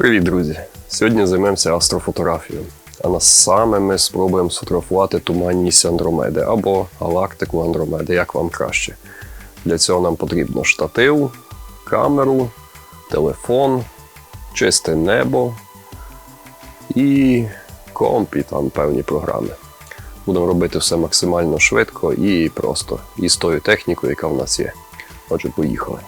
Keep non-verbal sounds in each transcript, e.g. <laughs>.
Привіт, друзі! Сьогодні займемося астрофотографією. А на саме ми спробуємо сфотографувати туманність Андромеди або галактику Андромеди, як вам краще. Для цього нам потрібно штатив, камеру, телефон, чисте небо і комп, і там певні програми. Будемо робити все максимально швидко і просто, і з тою технікою, яка в нас є. Отже, поїхали.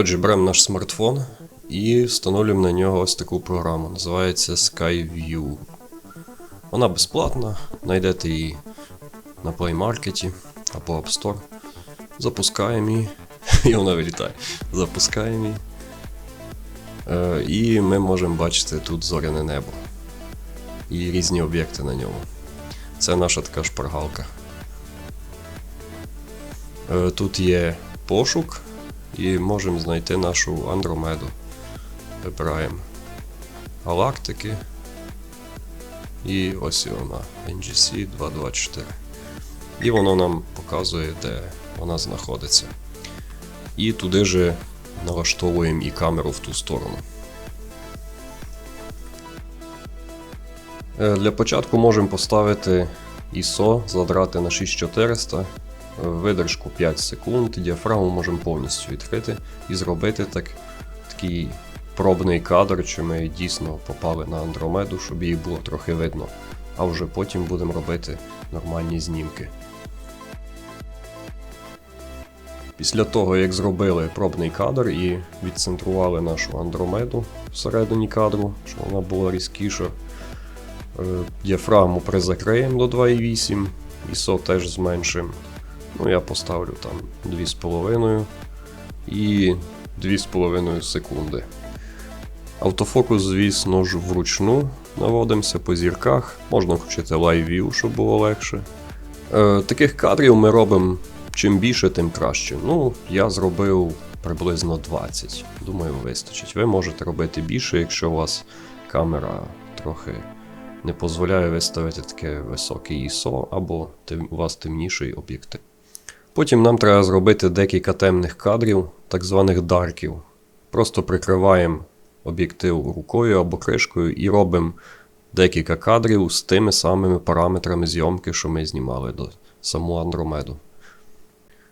Отже, беремо наш смартфон і встановлюємо на нього ось таку програму. Називається SkyView. Вона безплатна, знайдете її на Play Market або App Store. Запускаємо її. <laughs> І вона вилітає. Запускаємо її. Е, І ми можемо бачити тут зоряне небо. І різні об'єкти на ньому. Це наша така шпаргалка. Е, Тут є пошук, і можемо знайти нашу Андромеду. Вибираємо галактики. І ось вона NGC 224. І воно нам показує, де вона знаходиться. І туди же налаштовуємо і камеру в ту сторону. Е, Для початку можемо поставити ISO, задрати на 6400, е, видержку 5 секунд, діафрагму можемо повністю відкрити і зробити так, такий пробний кадр, чи ми дійсно попали на Андромеду, щоб її було трохи видно. А вже потім будемо робити нормальні знімки. Після того, як зробили пробний кадр і відцентрували нашу Андромеду всередині кадру, щоб вона була різкіша, е, діафрагму призакриємо до 2,8, ISO теж зменшимо. Ну, я поставлю там 2,5 і 2,5 секунди. Автофокус, звісно ж, вручну наводимося по зірках. Можна включити Live View, щоб було легше. Е, таких кадрів ми робимо чим більше, тим краще. Ну, я зробив приблизно 20. Думаю, вистачить. Ви можете робити більше, якщо у вас камера трохи не дозволяє виставити таке високе ISO, або у вас темніший об'єктив. Потім нам треба зробити декілька темних кадрів, так званих дарків. Просто прикриваємо об'єктив рукою або кришкою і робимо декілька кадрів з тими самими параметрами зйомки, що ми знімали до саму Андромеду.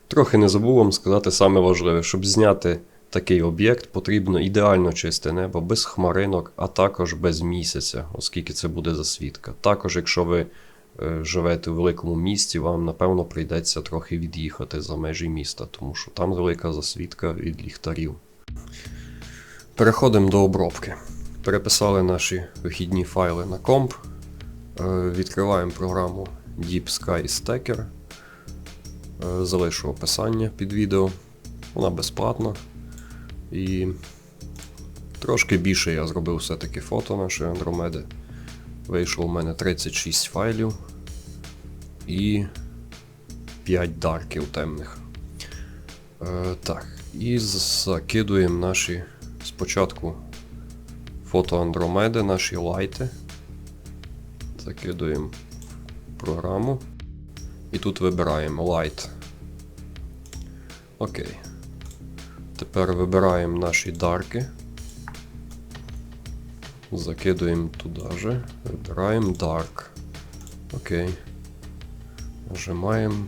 Трохи не забув вам сказати саме важливе, щоб зняти такий об'єкт, потрібно ідеально чисте небо, без хмаринок, а також без місяця, оскільки це буде засвідка. Також, якщо ви живете у великому місті, вам напевно прийдеться трохи від'їхати за межі міста, тому що там велика засвідка від ліхтарів. Переходимо до обробки. Переписали наші вихідні файли на комп. Е, Відкриваємо програму Deep Sky Stacker. Е, Залишу описання під відео. Вона безплатна. І трошки більше я зробив все-таки фото нашої Андромеди. Вийшло у мене 36 файлів і 5 дарків темних. Е, так, і закидуємо наші спочатку фото Андромеди, наші лайти. Закидуємо програму. І тут вибираємо Light. Окей. Тепер вибираємо наші дарки. Закидуємо туди же. Вибираємо Dark. Окей. Нажимаємо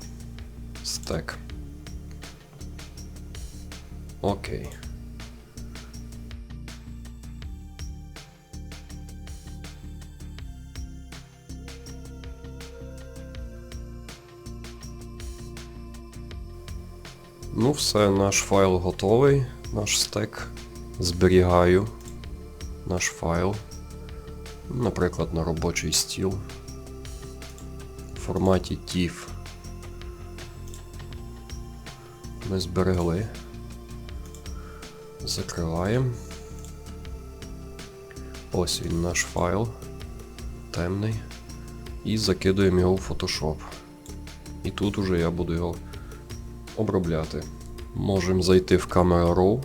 Stack. Окей. Ну, все, наш файл готовий, наш стек. Зберігаю наш файл. Наприклад, на робочий стіл. В форматі TIFF. Ми зберегли. Закриваємо. Ось він наш файл. Темний. І закидуємо його в Photoshop. І тут уже я буду його обробляти. Можемо зайти в Camera Raw.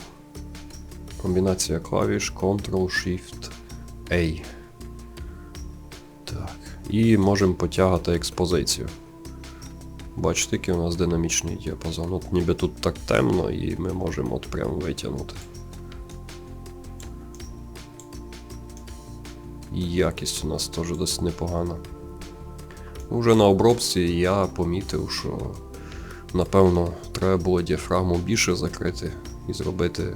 Комбінація клавіш Ctrl-Shift-A. Так. і можемо потягати експозицію. Бачите, який у нас динамічний діапазон. От ніби тут так темно, і ми можемо от прямо витягнути. І якість у нас теж досить непогана. Уже на обробці я помітив, що напевно треба було діафрагму більше закрити і зробити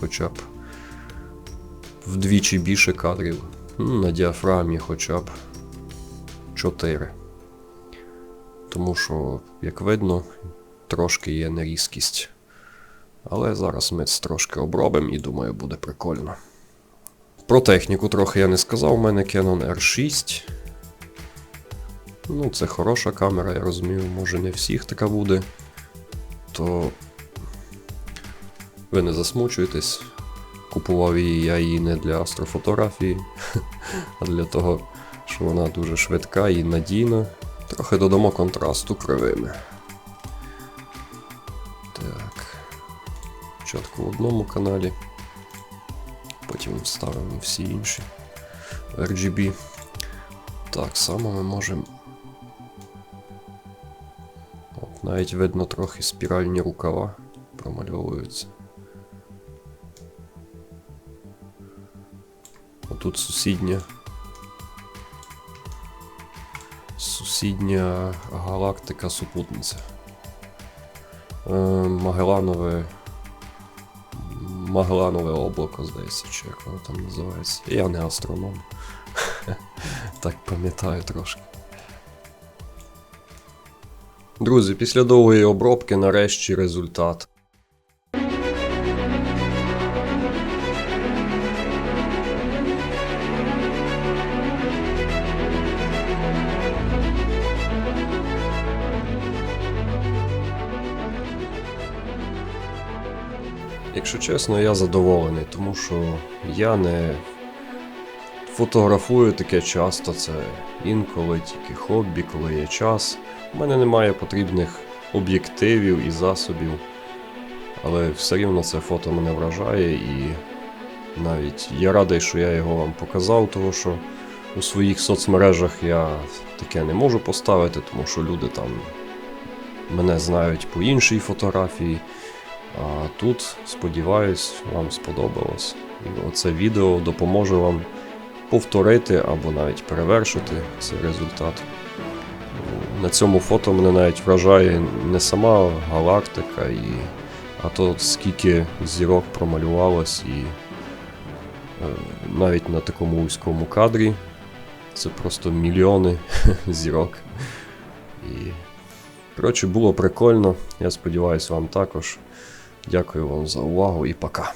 хоча б вдвічі більше кадрів. На діафрагмі хоча б 4. Тому що, як видно, трошки є нерізкість. Але зараз ми це трошки обробимо і думаю, буде прикольно. Про техніку трохи я не сказав, у мене Canon R6. Ну, це хороша камера, я розумію, може не всіх така буде. То ви не засмучуєтесь. Купував її я її не для астрофотографії, <laughs> а для того, що вона дуже швидка і надійна. Трохи додамо контрасту кривими. Так. Спочатку в одному каналі, потім вставимо всі інші RGB. Так само ми можемо. От, навіть видно трохи спіральні рукава промальовуються. Отут сусідня. Сусідня галактика супутниця. Е, Магеланове. Магеланове облако, здається, чи як воно там називається. Я не астроном. <laughs> так пам'ятаю трошки. Друзі, після довгої обробки нарешті результат. Якщо чесно, я задоволений, тому що я не фотографую таке часто, це інколи тільки хобі, коли є час. У мене немає потрібних об'єктивів і засобів, але все рівно це фото мене вражає і навіть я радий, що я його вам показав, тому що у своїх соцмережах я таке не можу поставити, тому що люди там мене знають по іншій фотографії. А тут, сподіваюсь, вам сподобалось. І оце відео допоможе вам повторити або навіть перевершити цей результат. На цьому фото мене навіть вражає не сама галактика, і, а то скільки зірок промалювалось, і е, навіть на такому вузькому кадрі це просто мільйони <laughs> зірок. І, коротше, було прикольно. Я сподіваюся, вам також. Дякую вам за увагу і пока.